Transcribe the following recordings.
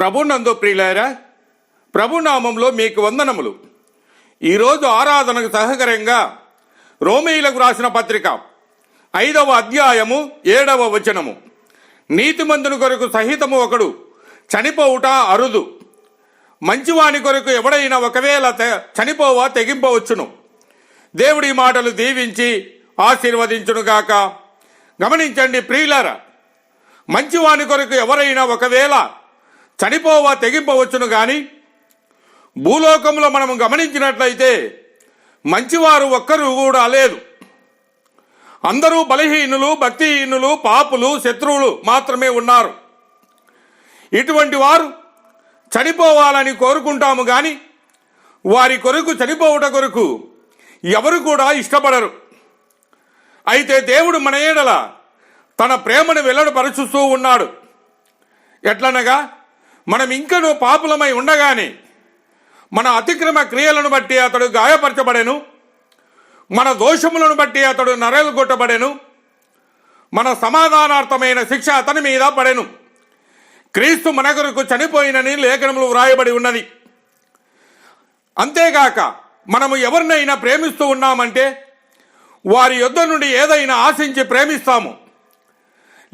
ప్రభునందు ప్రియులారా ప్రభునామంలో మీకు వందనములు. ఈరోజు ఆరాధనకు సహకరంగా రోమేయులకు రాసిన పత్రిక ఐదవ అధ్యాయము ఏడవ వచనము. నీతిమంతుని కొరకు సహితము ఒకడు చనిపోవుట అరుదు. మంచివాని కొరకు ఎవడైనా ఒకవేళ తె- చనిపోవా తెగింపవచ్చును. దేవుడి మాటలు దీవించి ఆశీర్వదించునుగాక గమనించండి ప్రియులారా మంచివాని కొరకు ఎవరైనా ఒకవేళ చనిపోవా తెగింపవచ్చును గాని భూలోకంలో మనం గమనించినట్లయితే మంచివారు ఒక్కరు కూడా లేదు. అందరూ బలహీనులు భక్తిహీనులు పాపులు శత్రువులు మాత్రమే ఉన్నారు. ఇటువంటి వారు చనిపోవాలని కోరుకుంటాము గాని వారి కొరకు చనిపోవుట కొరకు ఎవరు కూడా ఇష్టపడరు. అయితే దేవుడు మన ఏడల తన ప్రేమను వెల్లడిపరుచుతూ ఉన్నాడు. ఎట్లనగా మనం ఇంకనూ పాపులమై ఉండగానే మన అతిక్రమ క్రియలను బట్టి అతడు గాయపరచబడెను. మన దోషములను బట్టి అతడు నరలుగొట్టబడెను. మన సమాధానార్థమైన శిక్ష అతని మీద పడెను. క్రీస్తు మన కొరకు చనిపోయినని లేఖనములు వ్రాయబడి ఉన్నది. అంతేగాక మనము ఎవరినైనా ప్రేమిస్తూ ఉన్నామంటే వారి యొద్ద నుండి ఏదైనా ఆశించి ప్రేమిస్తాము.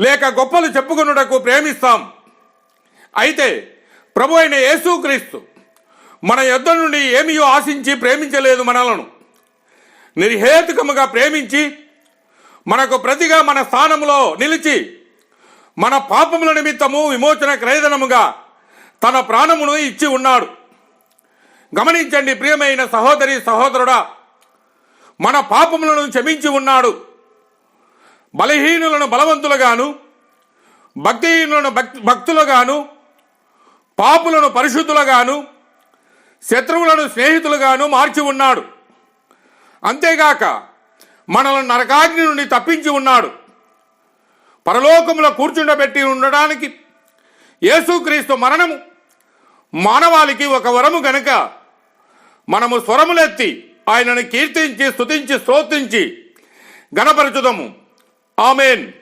లేక గొప్పలు చెప్పుకొనుటకు ప్రేమిస్తాం. అయితే ప్రభు అయిన యేసుక్రీస్తు మన యొద్ద నుండి ఏమియో ఆశించి ప్రేమించలేదు మనలను. నిర్హేతుకముగా ప్రేమించి మనకు ప్రతిగా మన స్థానంలో నిలిచి మన పాపముల నిమిత్తము విమోచన క్రయదనముగా తన ప్రాణమును ఇచ్చి ఉన్నాడు. గమనించండి ప్రియమైన సహోదరి సహోదరుడా మన పాపములను క్షమించి ఉన్నాడు. బలహీనులను బలవంతులుగాను భక్తిహీనులను భక్- భక్తులుగాను పాపులను పరిశుద్ధులుగాను శత్రువులను స్నేహితులుగాను మార్చి ఉన్నాడు. అంతేగాక మనల్ని నరకాగ్ని నుండి తప్పించి ఉన్నాడు. పరలోకంలో కూర్చుండబెట్టి ఉండడానికి యేసుక్రీస్తు మరణము మానవాళికి ఒక వరము గనుక మనము స్వరములెత్తి ఆయనను కీర్తించి స్తుతించి స్తోత్రించి గణపరచుదము. ఆమెన్.